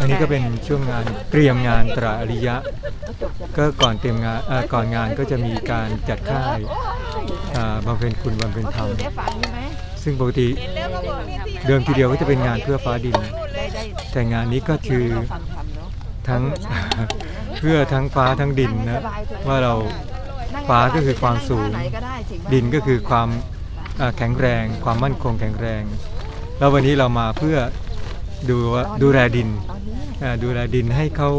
อันนี้ก็เป็นช่วงงานเตรียมงานตราอริยะ ก็ก่อนเตรียมงานก่อนงานก็จะมีการจัดค่ายอ่าบำเพ็ญคุณบำเพ็ญธรรม ซึ่งปกติเดิมทีเดียวก็จะเป็นงานเพื่อฟ้าดิน แต่งานนี้ก็คือทั้งเพื่อทั้งฟ้าทั้งดินนะว่าเราฟ้าก็คือความสูง ดินก็คือความแข็งแรง ความมั่นคงแข็งแรง แล้ววันนี้เรามาเพื่อ ดูว่าดูแลดินอ่าดูแลดินให้เขา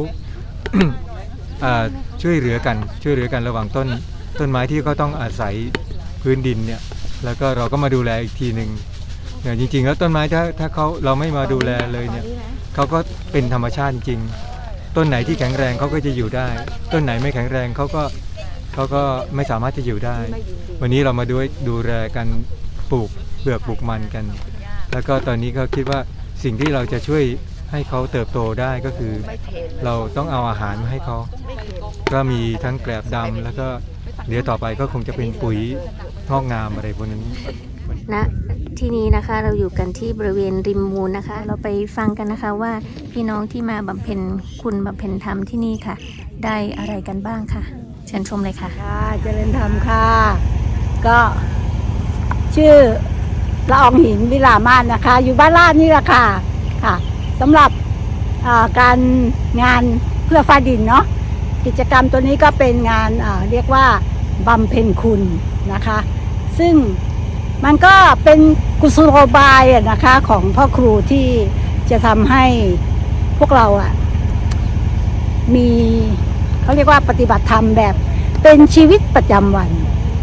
อ่าช่วยเหลือกันช่วยเหลือกันระหว่างต้นต้นไม้ที่เขาต้องอาศัยพื้นดินเนี่ยแล้วก็เราก็มาดูแลอีกทีหนึ่งเนี่ยจริงๆ แล้วต้นไม้ถ้าถ้าเขาเราไม่มาดูแลเลยเนี่ยเขาก็เป็นธรรมชาติจริง ต้นไหนที่แข็งแรงเขาก็จะอยู่ได้ ต้นไหนไม่แข็งแรงเขาก็เขาก็ไม่สามารถจะอยู่ได้ วันนี้เรามาดูดูแลกันปลูกเปลือกปลูกมันกัน แล้วก็ตอนนี้ก็คิดว่า สิ่งที่เราจะช่วยให้เขาเติบโตได้ก็คือ เราต้องเอาอาหารมาให้เขาก็มีทั้งแกลบดำแล้วก็เดี๋ยวต่อไปก็คงจะเป็นปุ๋ยงอกงามอะไรพวกนี้ณที่นี้นะคะเราอยู่กันที่บริเวณริมมูลนะคะ เราไปฟังกันนะคะว่าพี่น้องที่มาบำเพ็ญคุณบำเพ็ญธรรมที่นี่ค่ะ ได้อะไรกันบ้างค่ะ เชิญชมเลยค่ะค่ะเจริญธรรมค่ะ ก็ชื่อ ละอองหินวิลามาศนะคะ อยู่บ้านลาดนี่แหละค่ะค่ะสำหรับการงานเพื่อฟ้าดินเนาะกิจกรรมตัวนี้ก็เป็นงานเรียกว่าบำเพ็ญคุณนะคะ ซึ่งมันก็เป็นกุศโลบายนะคะของพ่อครูที่จะทำให้พวกเราอะมีเขาเรียกว่าปฏิบัติธรรมแบบเป็นชีวิตประจำวัน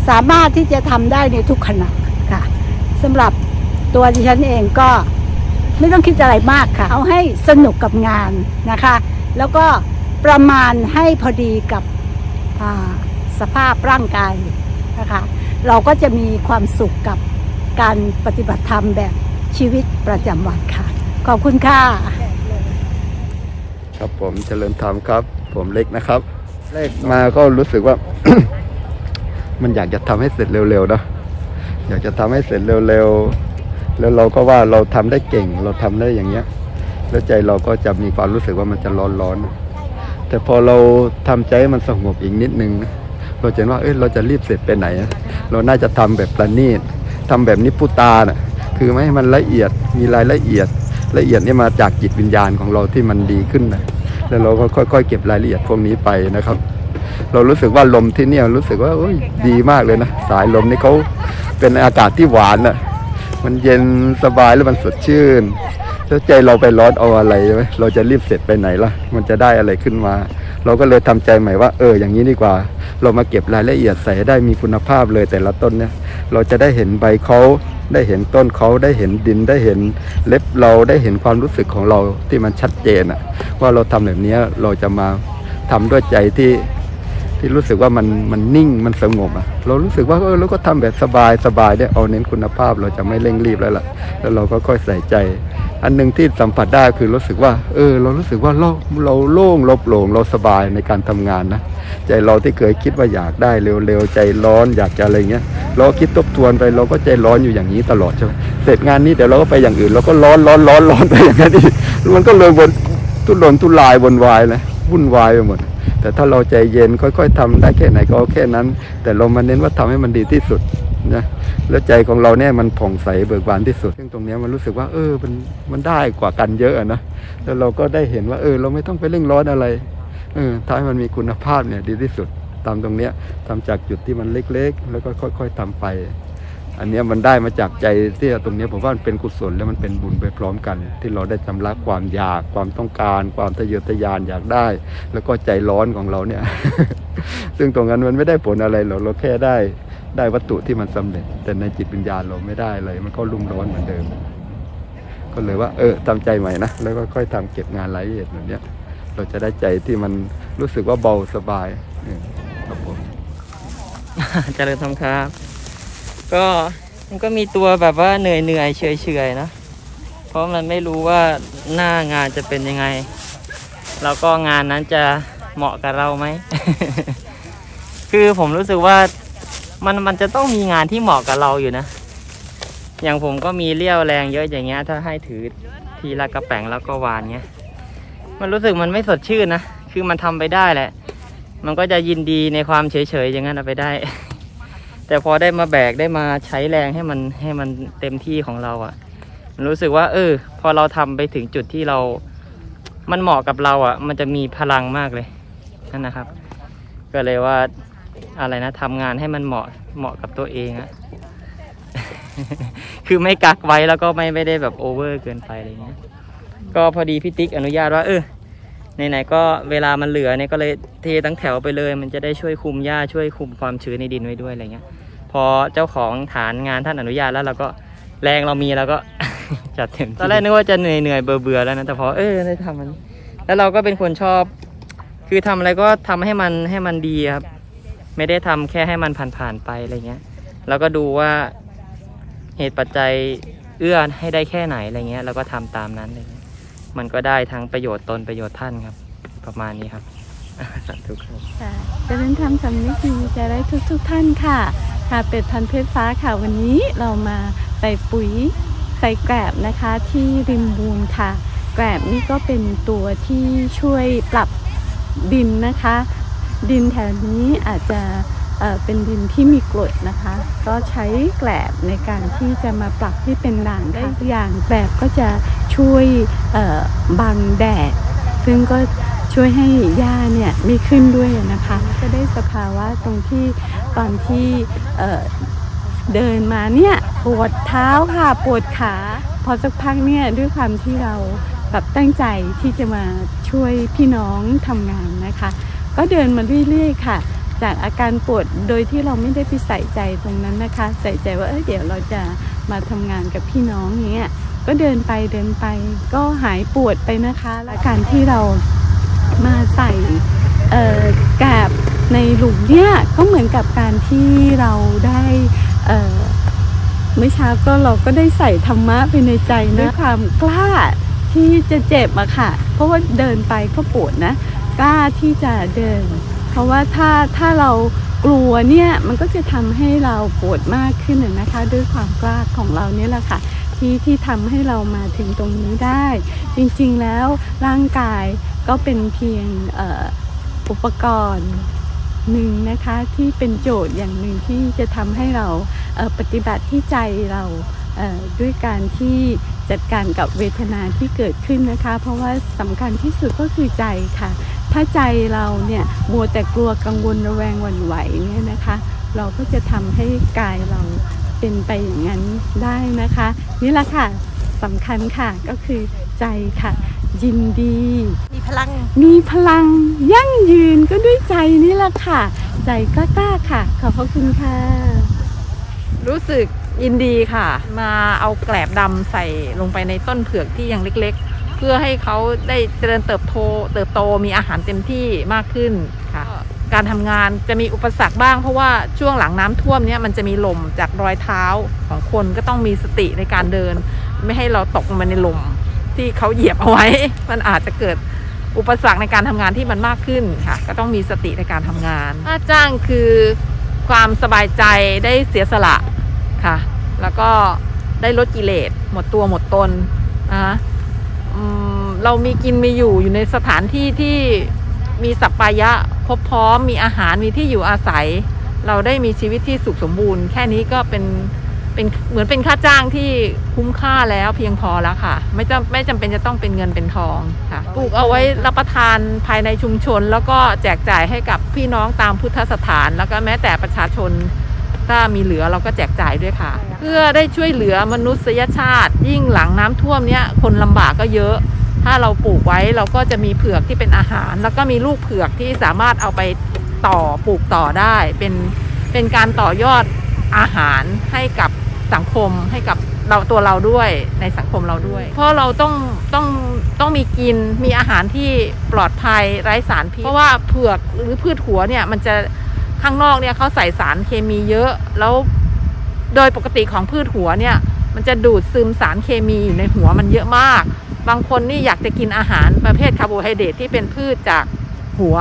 สามารถที่จะทำได้ในทุกขณะ สำหรับตัวดิฉันเองก็ไม่ต้องคิดอะไรมากค่ะ เอาให้สนุกกับงานนะคะ แล้วก็ประมาณให้พอดีกับอ่าสภาพร่างกายนะคะ เราก็จะมีความสุขกับการปฏิบัติธรรมแบบชีวิตประจำวันค่ะ ขอบคุณค่ะ ครับผมเจริญธรรมครับ ผมเล็กนะครับ เลขมาก็รู้สึกว่า มันอยากจะทำให้เสร็จเร็วๆนะ อยากจะทำให้เสร็จเร็วๆ แล้วเราก็ว่าเราทำได้เก่ง เราทำได้อย่างเงี้ย แล้วใจเราก็จะมีความรู้สึกว่ามันจะร้อนๆ แต่พอเราทำใจมันสงบอีกนิดนึง เราจะเห็นว่าเอ้ยเราจะรีบเสร็จไปไหน เราน่าจะทำแบบประณีตทำแบบนิพุตาน่ะคือไม่ให้มันละเอียดมีรายละเอียด ละเอียดนี่มาจากจิตวิญญาณของเราที่มันดีขึ้นนะแล้วเราก็ค่อยๆ เก็บรายละเอียดพวกนี้ไปนะครับ เรารู้สึกว่าลมที่เนี่ยรู้สึกว่าเอ้ยดีมากเลยนะ สายลมนี่เขาเป็นอากาศที่หวานอะ มันเย็นสบายแล้วมันสดชื่น แล้วใจเราไปร้อนเอาอะไรใช่ไหมเราจะรีบเสร็จไปไหนล่ะ มันจะได้อะไรขึ้นมา เราก็เลยทำใจใหม่ว่า เอออย่างนี้ดีกว่า เรามาเก็บรายละเอียดใส่ให้ได้มีคุณภาพเลยแต่ละต้นเนี่ย เราจะได้เห็นใบเขาได้เห็นต้นเขาได้เห็นดินได้เห็นเล็บเราได้เห็นความรู้สึกของเราที่มันชัดเจนอะว่าเราทำแบบเนี้ยเราจะมาทำด้วยใจที่ ที่รู้สึกว่ามันมันนิ่งมันสงบอะเรารู้สึกว่าเออเราก็ทำแบบสบายสบายเนี่ยเอาเน้นคุณภาพเราจะไม่เร่งรีบแล้วล่ะ แล้วเราก็ค่อยใส่ใจ อันหนึ่งที่สัมผัสได้คือรู้สึกว่า เออ เรารู้สึกว่าเราเราโล่งเราโปร่งเราสบายในการทำงานนะใจเราที่เคยคิดว่าอยากได้เร็วๆใจร้อนอยากจะอะไรเงี้ยเราคิดทบทวนไปเราก็ใจร้อนอยู่อย่างนี้ตลอดใช่ไหมเสร็จงานนี้เดี๋ยวเราก็ไปอย่างอื่นเราก็ร้อนร้อนร้อนร้อนไปอย่างนั้นอีกมันก็เลยวนทุรนทุรายวนวายเลยวุ่นวายไปหมด แต่ถ้าเราใจเย็นค่อยๆทำได้แค่ไหนก็แค่นั้น แต่เรามาเน้นว่าทำให้มันดีที่สุดนะแล้วใจของเราเนี่ยมันผ่องใสเบิกบานที่สุด ซึ่งตรงนี้มันรู้สึกว่า เออมันมันได้กว่ากันเยอะนะแล้วเราก็ได้เห็นว่าเออ เราไม่ต้องไปเร่งร้อนอะไรเออถ้าให้มันมีคุณภาพเนี่ยดีที่สุดตามตรงเนี้ยทำจากจุดที่มันเล็กๆ แล้วก็ค่อย ๆทำไป อันนี้มันได้มาจากใจที่ตรงนี้ผมว่ามันเป็นกุศลแล้วมันเป็นบุญไปพร้อมกัน ที่เราได้ชำระความอยากความต้องการ ความทะเยอทะยานอยากได้ แล้วก็ใจร้อนของเราเนี่ย ซึ่งตรงนั้นมันไม่ได้ผลอะไรหรอกเราแค่ได้ได้วัตถุที่มันสำเร็จ แต่ในจิตวิญญาณเราไม่ได้เลย มันก็รุ่มร้อนเหมือนเดิม ก็เลยว่าเออทำใจใหม่นะแล้วก็ค่อยทำเก็บงานรายละเอียดแบบนี้ยเราจะได้ใจที่มันรู้สึกว่าเบาสบายเออครับผมเจริญธรรมครับ ก็มันก็มีตัวแบบว่าเหนื่อยเหนื่อยเฉยเฉยนะ เพราะมันไม่รู้ว่าหน้างานจะเป็นยังไง แล้วก็งานนั้นจะเหมาะกับเราไหม คือผมรู้สึกว่ามันมันจะต้องมีงานที่เหมาะกับเราอยู่นะ อย่างผมก็มีเรี่ยวแรงเยอะอย่างเงี้ย ถ้าให้ถือทีละกระแป๋งแล้วก็วานเงี้ย มันรู้สึกมันไม่สดชื่นนะ คือมันทำไปได้แหละ มันก็จะยินดีในความเฉยๆอย่างนั้นเอาไปได้ แต่พอได้มาแบกได้มาใช้แรงให้มันให้มันเต็มที่ของเราอะ่ะ มันรู้สึกว่า เออ พอเราทำไปถึงจุดที่เรา มันเหมาะกับเราอะ่ะ มันจะมีพลังมากเลยนั่นนะครับ ก็เลยว่าอะไรนะทำงานให้มันเหมาะเหมาะกับตัวเองอะคือไม่กักไว้แล้วก็ไม่ไม่ได้แบบโอเวอร์เกินไปอะไรเงี้ย ก็พอดีพี่ติ๊กอนุญาตว่าเออ ไหนๆก็เวลามันเหลือเนี่ยก็เลยเททั้งแถวไปเลย มันจะได้ช่วยคุมหญ้าช่วยคุมความชื้นในดินไว้ด้วยอะไรเงี้ย พอเจ้าของฐานงานท่านอนุญาตแล้วเราก็แรงเรามีแล้วก็ จัดเต็มที่ตอนแรกนึกว่าจะเหนื่อยเหนื่อยเบื่อเบื่อแล้วนะแต่พอเออได้ทำมันแล้วเราก็เป็นคนชอบ คือทำอะไรก็ทำให้มันให้มันดีครับ ไม่ได้ทำแค่ให้มันผ่านๆไปอะไรเงี้ยแล้วก็ดูว่าเหตุปัจจัยเอื้อให้ได้แค่ไหนอะไรเงี้ยแล้วก็ทำตามนั้นอะไรเงี้ย มันก็ได้ทั้งประโยชน์ตนประโยชน์ท่านครับ ประมาณนี้ครับสาธุครับค่ะเจริญธรรมสำนึกดีใจได้ทุกทุกๆท่านค่ะ ค่ะเป็ดพันเพชรฟ้าค่ะวันนี้เรามาใส่ปุ๋ยใส่แกลบนะคะที่ริมบูนค่ะ แกลบนี่ก็เป็นตัวที่ช่วยปรับดินนะคะ ดินแถวนี้อาจจะเเป็นดินที่มีกรดนะคะ ก็ใช้แกลบในการที่จะมาปรับให้เป็นด่างได้อย่างแกลบก็จะ ช่วยบังแดด ซึ่งก็ช่วยให้หญ้าเนี่ยไม่ขึ้นด้วยนะคะก็ได้สภาวะตรงที่ตอนที่เดินมาเนี่ยปวดเท้าค่ะปวดขา พอสักพักเนี่ยด้วยความที่เราแบบตั้งใจที่จะมาช่วยพี่น้องทำงานนะคะ ก็เดินมาเรื่อยๆค่ะ จากอาการปวดโดยที่เราไม่ได้ไปใส่ใจตรงนั้นนะคะ ใส่ใจว่าเออเดี๋ยวเราจะมาทำงานกับพี่น้องเงี้ย ก็เดินไปเดินไป ก็หายปวดไปนะคะ และการที่เรามาใส่เอ่อแกาบในหลุมเนี่ยก็เหมือนกับการที่เราได้เอ่อเมื่อเช้าก็เราก็ได้ใส่ธรรมะไปในใจนะด้วยความกล้าที่จะเจ็บอะค่ะ เพราะว่าเดินไปก็ปวดนะ กล้าที่จะเดิน เพราะว่าถ้าถ้าเรากลัวเนี่ยมันก็จะทำให้เราปวดมากขึ้นนะนะคะ ด้วยความกล้าของเราเนี่ยแหละค่ะ ที่ที่ทำให้เรามาถึงตรงนี้ได้ จริงๆแล้วร่างกายก็เป็นเพียงอุปกรณ์หนึ่งนะคะที่เป็นโจทย์อย่างหนึ่งที่จะทำให้เราเปฏิบัติที่ใจเราเด้วยการที่จัดการกับเวทนาที่เกิดขึ้นนะคะ เพราะว่าสำคัญที่สุดก็คือใจค่ะ ถ้าใจเราเนี่ยมัวแต่กลัวกังวลระแวงหวั่นไหวเนี่ยนะคะ เราก็จะทำให้กายเรา เป็นไปอย่างนั้นได้นะคะ นี่แหละค่ะสำคัญค่ะก็คือใจค่ะ ยินดี มีพลัง มีพลังยั่งยืนก็ด้วยใจนี่แหละค่ะ ใจกล้าๆค่ะ ขอบพระคุณค่ะ รู้สึกยินดีค่ะ มาเอาแกลบดำใส่ลงไปในต้นเผือกที่ยังเล็กๆ เพื่อให้เขาได้เจริญเติบโต เติบโตมีอาหารเต็มที่มากขึ้นค่ะ การทำงานจะมีอุปสรรคบ้าง เพราะว่าช่วงหลังน้ำท่วมเนี่ยมันจะมีลมจากรอยเท้าของคนก็ต้องมีสติในการเดิน ไม่ให้เราตกลงไปในลมที่เขาเหยียบเอาไว้ มันอาจจะเกิดอุปสรรคในการทำงานที่มันมากขึ้นค่ะ ก็ต้องมีสติในการทำงานค่าจ้างคือความสบายใจได้เสียสละค่ะ แล้วก็ได้ลดกิเลสหมดตัวหมดตนนะคะอืมเรามีกินมีอยู่อยู่ในสถานที่ที่ มีสัปปายะพบพร้อม มีอาหารมีที่อยู่อาศัย เราได้มีชีวิตที่สุขสมบูรณ์ แค่นี้ก็เป็นเป็นเหมือนเป็นค่าจ้างที่คุ้มค่าแล้วเพียงพอแล้วค่ะ ไม่จำไม่จำเป็นจะต้องเป็นเงินเป็นทองค่ะปลูกเอาไว้รับประทานภายในชุมชน แล้วก็แจกจ่ายให้กับพี่น้องตามพุทธสถาน แล้วก็แม้แต่ประชาชนถ้ามีเหลือเราก็แจกจ่ายด้วยค่ะ เพื่อได้ช่วยเหลือมนุษยชาติ ยิ่งหลังน้ำท่วมเนี้ยคนลำบากก็เยอะ ถ้าเราปลูกไว้เราก็จะมีเผือกที่เป็นอาหาร แล้วก็มีลูกเผือกที่สามารถเอาไปต่อปลูกต่อได้ เป็นเป็นการต่อยอดอาหารให้กับสังคมให้กับเราตัวเราด้วยในสังคมเราด้วย เพราะเราต้องต้องต้องมีกินมีอาหารที่ปลอดภัยไร้สารพิษเพราะว่าเผือกหรือพืชหัวเนี่ยมันจะข้างนอกเนี่ยเขาใส่สารเคมีเยอะแล้วโดยปกติของพืชหัวเนี่ย มันจะดูดซึมสารเคมีอยู่ในหัวมันเยอะมาก บางคนนี่อยากจะกินอาหารประเภทคาร์โบไฮเดรตที่เป็นพืชจากหัว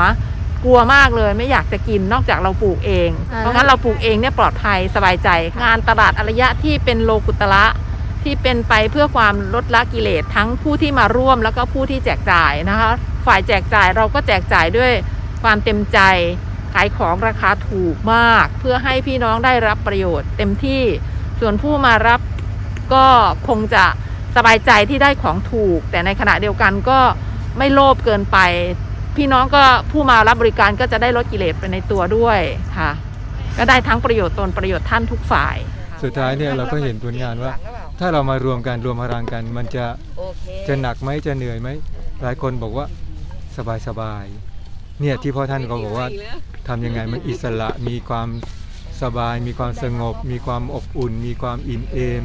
กลัวมากเลยไม่อยากจะกินนอกจากเราปลูกเองอ่าเพราะงั้นเราปลูกเองเนี่ยปลอดภัยสบายใจ งานตลาดอารยะที่เป็นโลกุตระที่เป็นไปเพื่อความลดละกิเลสทั้งผู้ที่มาร่วมแล้วก็ผู้ที่แจกจ่ายนะคะ ฝ่ายแจกจ่ายเราก็แจกจ่ายด้วยความเต็มใจขายของราคาถูกมาก เพื่อให้พี่น้องได้รับประโยชน์เต็มที่ส่วนผู้มารับก็คงจะ สบายใจที่ได้ของถูก แต่ในขณะเดียวกันก็ไม่โลภเกินไป พี่น้องก็ผู้มารับบริการก็จะได้ลดกิเลสไปในตัวด้วยค่ะ ก็ได้ทั้งประโยชน์ตนประโยชน์ท่านทุกฝ่าย สุดท้ายเนี่ยเราก็เห็นผลงานว่า ถ้าเรามารวมกันรวมพลังกัน มันจะจะหนักไหมจะเหนื่อยไหมหลายคนบอกว่าสบายสบายเนี่ยที่พ่อท่านก็บอกว่าทำยังไงมันอิสระมีความสบาย มีความสงบ มีความอบอุ่น มีความอิ่มเอม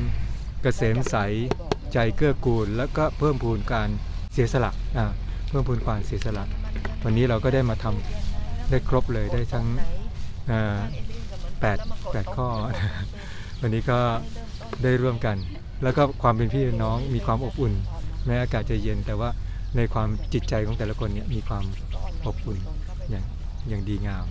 เกษมใส ใจเกื้อกูล แล้วก็เพิ่มพูนการเสียสละอ่าเพิ่มพูนการเสียสละ วันนี้เราก็ได้มาทำได้ครบเลยได้ทั้งแปดแปดข้อ วันนี้ก็ได้ร่วมกัน แล้วก็ความเป็นพี่เป็นน้องมีความอบอุ่น แม้อากาศจะเย็นแต่ว่าในความจิตใจของแต่ละคนเนี่ยมีความอบอุ่นอย่างอย่างดีงาม